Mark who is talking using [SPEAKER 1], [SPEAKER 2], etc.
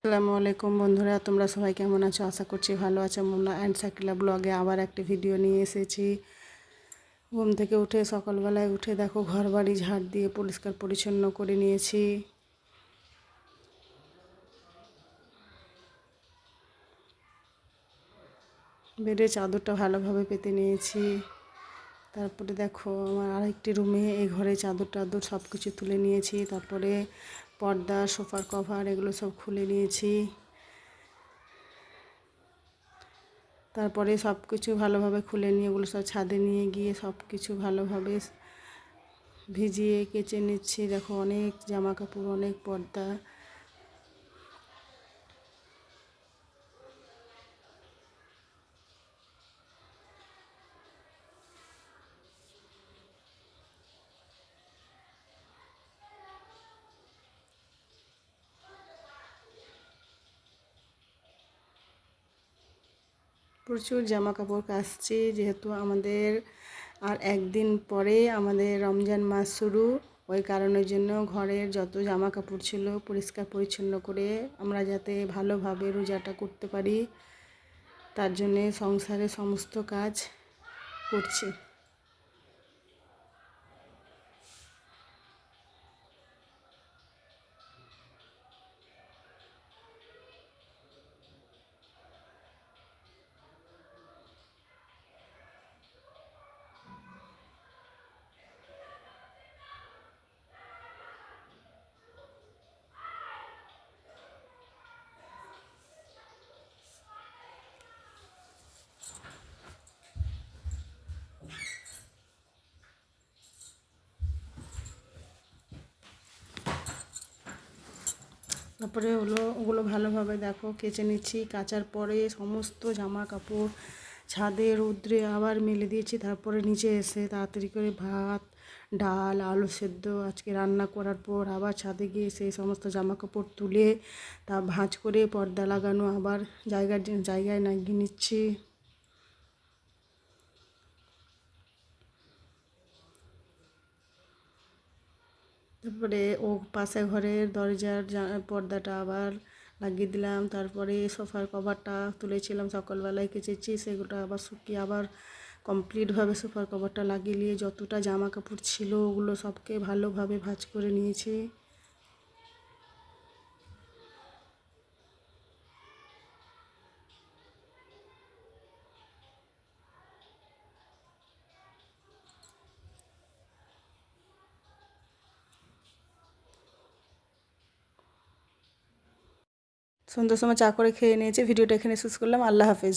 [SPEAKER 1] আসসালামু আলাইকুম বন্ধুরা, তোমরা সবাই কেমন আছো? আশা করছি ভালো আছো। মোমনা অ্যান্ড সাকিলা ব্লগে আবার একটি ভিডিও নিয়ে এসেছি। ঘুম থেকে উঠে সকালবেলায় উঠে দেখো ঘর বাড়ি ঝাড় দিয়ে পরিষ্কার পরিচ্ছন্ন করে নিয়েছি। বেডে চাদরটা ভালোভাবে পেতে নিয়েছি। তারপরে দেখো আমার আরেকটি রুমে এই ঘরে চাদর টাদর সব কিছু তুলে নিয়েছি। তারপরে পর্দা, সোফার কভার, এগুলো সব খুলে নিয়েছি। তারপরে সব কিছু ভালোভাবে খুলে নিয়ে ওগুলো সব ছাদে নিয়ে গিয়ে সব কিছু ভালোভাবে ভিজিয়ে কেচে নিচ্ছি। দেখো অনেক জামা কাপড় অনেক পর্দা। প্রচুর জামা কাপড় কাচছি, যেহেতু আমাদের আর একদিন পরে আমাদের রমজান মাস শুরু। ওই কারণের জন্য ঘরের যত জামা কাপড় ছিল পরিষ্কার পরিচ্ছন্ন করে আমরা যাতে ভালোভাবে রোজাটা করতে পারি, তার জন্যে সংসারে সমস্ত কাজ করছি। তারপরে হলো, ওগুলো ভালোভাবে দেখো, কেচে নিচ্ছি, কাচার পরে সমস্ত জামা কাপড় ছাদে, রৌদ্রে আবার মেলে দিয়েছি, তারপরে নিচে এসে তাড়াতাড়ি করে ভাত, ডাল, আলু সেদ্ধ, আজকে রান্না করার পর আবার ছাদে গিয়ে সেই সমস্ত জামা কাপড় তুলে তা ভাঁজ করে পর্দা লাগানো আবার জায়গার জায়গায় নাগিয়ে নিচ্ছি। তারপরে ও পাশে ঘরের দরজার পর্দাটা আবার লাগিয়ে দিলাম। তারপরে সোফার কভারটা তুলেছিলাম সকালবেলায় কেচেছি, সেগুলো আবার শুকিয়ে আবার কমপ্লিটভাবে সোফার কভারটা লাগিয়ে নিয়ে যতটা জামা কাপড় ছিল ওগুলো সবকে ভালোভাবে ভাজ করে নিয়েছি। সন্ধ্যার সময় চা করে খেয়ে নিয়েছে ভিডিওটা এখানে শেষ করলাম। আল্লাহ হাফেজ।